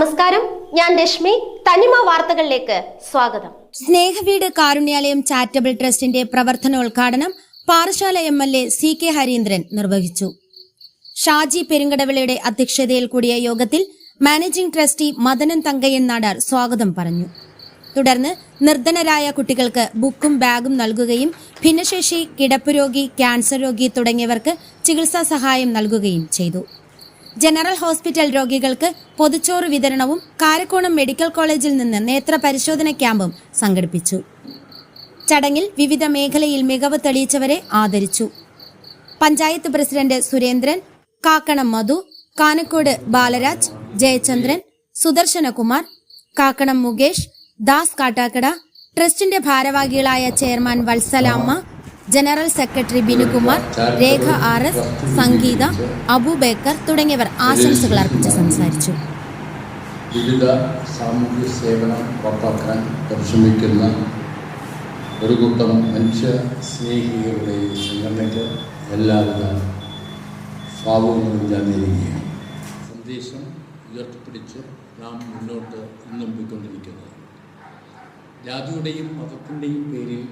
നമസ്കാരം. ഞാൻ രശ്മി. തനിമ വാർത്തകളിലേക്ക് സ്വാഗതം. സ്നേഹവീട് കാരുണ്യാലയം ചാരിറ്റബിൾ ട്രസ്റ്റിന്റെ പ്രവർത്തനോദ്ഘാടനം Parassala M L A C K Harindran നിർവഹിച്ചു. ഷാജി പെരുങ്കടവിളയുടെ അധ്യക്ഷതയിൽ കൂടിയ യോഗത്തിൽ മാനേജിംഗ് ട്രസ്റ്റി മദനൻ തങ്കയൻ നാടാർ സ്വാഗതം പറഞ്ഞു. തുടർന്ന് നിർധനരായ കുട്ടികൾക്ക് ബുക്കും ബാഗും നൽകുകയും ഭിന്നശേഷി കിടപ്പ് രോഗി ക്യാൻസർ രോഗി തുടങ്ങിയവർക്ക് ചികിത്സാ സഹായം നൽകുകയും ചെയ്തു. ജനറൽ ഹോസ്പിറ്റൽ രോഗികൾക്ക് പൊതുച്ചോറ് വിതരണവും കാരക്കോണം മെഡിക്കൽ കോളേജിൽ നിന്ന് നേത്ര പരിശോധന ക്യാമ്പും സംഘടിപ്പിച്ചു. ചടങ്ങിൽ വിവിധ മേഖലയിൽ മികവ് തെളിയിച്ചവരെ ആദരിച്ചു. പഞ്ചായത്ത് പ്രസിഡന്റ് സുരേന്ദ്രൻ കാക്കണം മധു കാനക്കോട് ബാലരാജ് ജയചന്ദ്രൻ സുദർശനകുമാർ കാക്കണം മുകേഷ് ദാസ് കാട്ടാക്കട ട്രസ്റ്റിന്റെ ഭാരവാഹികളായ chairman Vatsalamma general secretary Binukumar Rekha R S Sangeetha Abubakar തുടങ്ങിയവർ ആശംസകൾ അർപ്പിച്ച് സംസാരിച്ചു. വിവിധ സാമൂഹ്യ സേവനം ഉറപ്പാക്കാൻ പരിശ്രമിക്കുന്ന ഒരു കൂട്ടം മനുഷ്യ സ്നേഹികളുടെ സംഘടനയ്ക്ക് എല്ലാവിധ ഭാവങ്ങളും സന്ദേശം ഉയർത്തിപ്പിടിച്ച് നാം മുന്നോട്ട് ഇന്നും ജാതിയുടെയും മതത്തിന്റെയും പേരിൽ